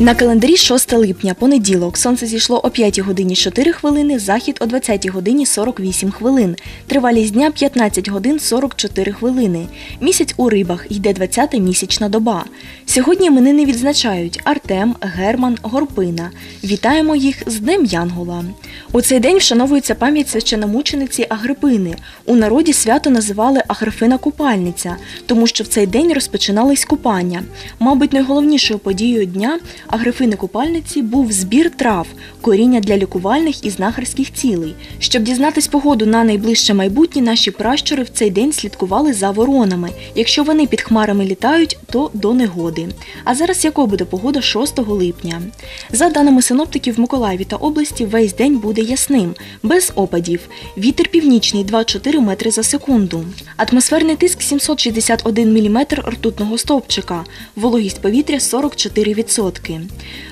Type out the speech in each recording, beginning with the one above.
На календарі 6 липня, понеділок. Сонце зійшло о 5 годині 4 хвилини, захід о 20 годині 48 хвилин. Тривалість дня 15 годин 44 хвилини. Місяць у рибах йде 20-та місячна доба. Сьогодні іменини відзначають Артем, Герман, Горпина. Вітаємо їх з Днем Янгола. У цей день вшановується пам'ять священомучениці Агрипини. У народі свято називали Агрифина Купальниця, тому що в цей день розпочинались купання. Мабуть, найголовнішою подією дня Агрифини Купальниці був збір трав, коріння для лікувальних і знахарських цілей. Щоб дізнатись погоду на найближче майбутнє, наші пращури в цей день слідкували за воронами. Якщо вони під хмарами літають, то до негоди. А зараз якою буде погода 6 липня? За даними синоптиків в Миколаєві та області, весь день буде ясним, без опадів. Вітер північний 2-4 метри за секунду. Атмосферний тиск 761 мм ртутного стовпчика. Вологість повітря 44%.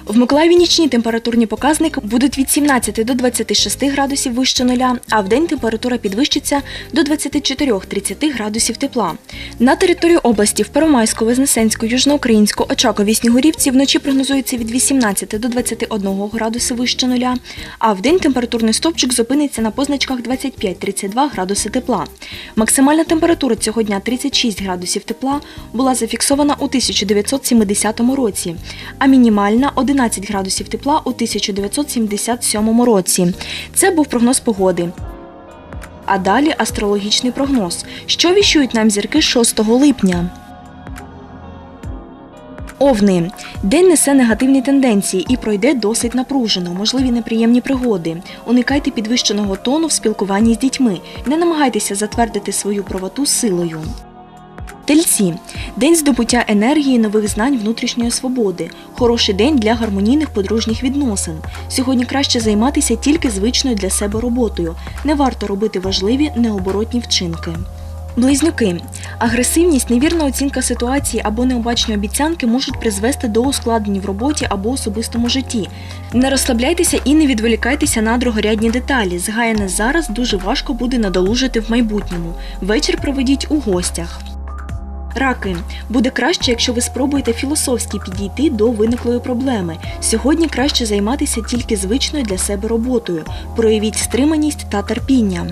В Миколаєві нічні температурні показники будуть від 17 до 26 градусів вище нуля, а в день температура підвищиться до 24-30 градусів тепла. На території області в Первомайську, Вознесенську, Южноукраїнську, Очакові, Снігурівці вночі прогнозується від 18 до 21 градуси вище нуля, а в день температурний стовпчик зупиниться на позначках 25-32 градуси тепла. Максимальна температура цього дня 36 градусів тепла була зафіксована у 1970 році, а мінімальна 11 градусів тепла у 1977 році. Це був прогноз погоди. А далі астрологічний прогноз. Що віщують нам зірки 6 липня? Овни. День несе негативні тенденції і пройде досить напружено, можливі неприємні пригоди. Уникайте підвищеного тону в спілкуванні з дітьми. Не намагайтеся затвердити свою правоту силою. Тельці день здобуття енергії, нових знань, внутрішньої свободи. Хороший день для гармонійних подружніх відносин. Сьогодні краще займатися тільки звичною для себе роботою. Не варто робити важливі необоротні вчинки. Близнюки. Агресивність, невірна оцінка ситуації або необачні обіцянки можуть призвести до ускладнень в роботі або особистому житті. Не розслабляйтеся і не відволікайтеся на другорядні деталі. Згаяне зараз дуже важко буде надолужити в майбутньому. Вечір проведіть у гостях. Раки буде краще, якщо ви спробуєте філософськи підійти до виниклої проблеми. Сьогодні краще займатися тільки звичною для себе роботою. Проявіть стриманість та терпіння.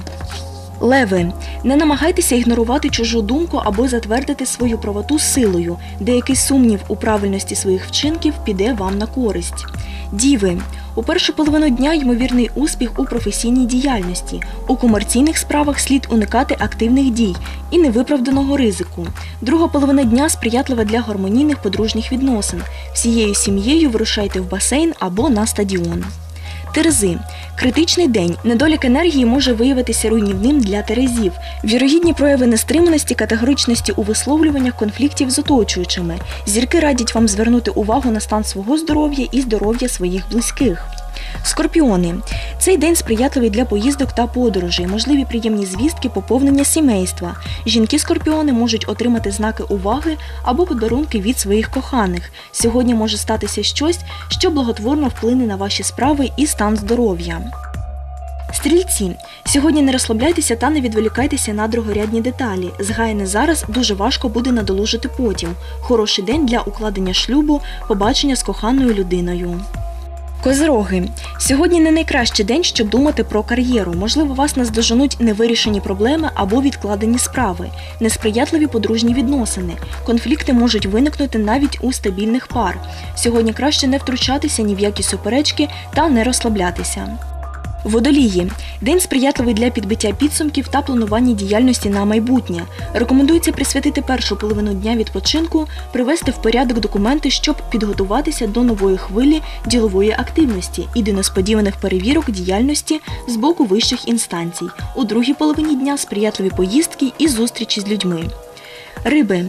Леви, не намагайтеся ігнорувати чужу думку або затвердити свою правоту силою. Деякий сумнів у правильності своїх вчинків піде вам на користь. Діви. У першу половину дня ймовірний успіх у професійній діяльності. У комерційних справах слід уникати активних дій і невиправданого ризику. Друга половина дня сприятлива для гармонійних подружніх відносин. Всією сім'єю вирушайте в басейн або на стадіон. Терези. Критичний день. Недолік енергії може виявитися руйнівним для терезів. Вірогідні прояви нестриманості, категоричності у висловлюваннях конфліктів з оточуючими. Зірки радять вам звернути увагу на стан свого здоров'я і здоров'я своїх близьких. Скорпіони. Цей день сприятливий для поїздок та подорожей, можливі приємні звістки, поповнення сімейства. Жінки-скорпіони можуть отримати знаки уваги або подарунки від своїх коханих. Сьогодні може статися щось, що благотворно вплине на ваші справи і стан здоров'я. Стрільці, сьогодні не розслабляйтеся та не відволікайтеся на другорядні деталі. Згаяне зараз дуже важко буде надолужити потім. Хороший день для укладення шлюбу, побачення з коханою людиною. Козироги. Сьогодні не найкращий день, щоб думати про кар'єру. Можливо, вас наздоженуть невирішені проблеми або відкладені справи, несприятливі подружні відносини. Конфлікти можуть виникнути навіть у стабільних пар. Сьогодні краще не втручатися ні в які суперечки та не розслаблятися. Водолії день сприятливий для підбиття підсумків та планування діяльності на майбутнє. Рекомендується присвятити першу половину дня відпочинку, привести в порядок документи, щоб підготуватися до нової хвилі ділової активності і до несподіваних перевірок діяльності з боку вищих інстанцій. У другій половині дня сприятливі поїздки і зустрічі з людьми. Риби.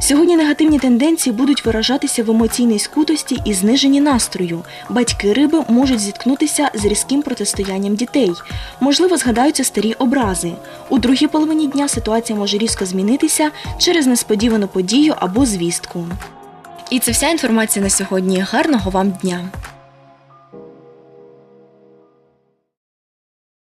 Сьогодні негативні тенденції будуть виражатися в емоційній скутості і зниженні настрою. Батьки риби можуть зіткнутися з різким протистоянням дітей. Можливо, згадаються старі образи. У другій половині дня ситуація може різко змінитися через несподівану подію або звістку. І це вся інформація на сьогодні. Гарного вам дня!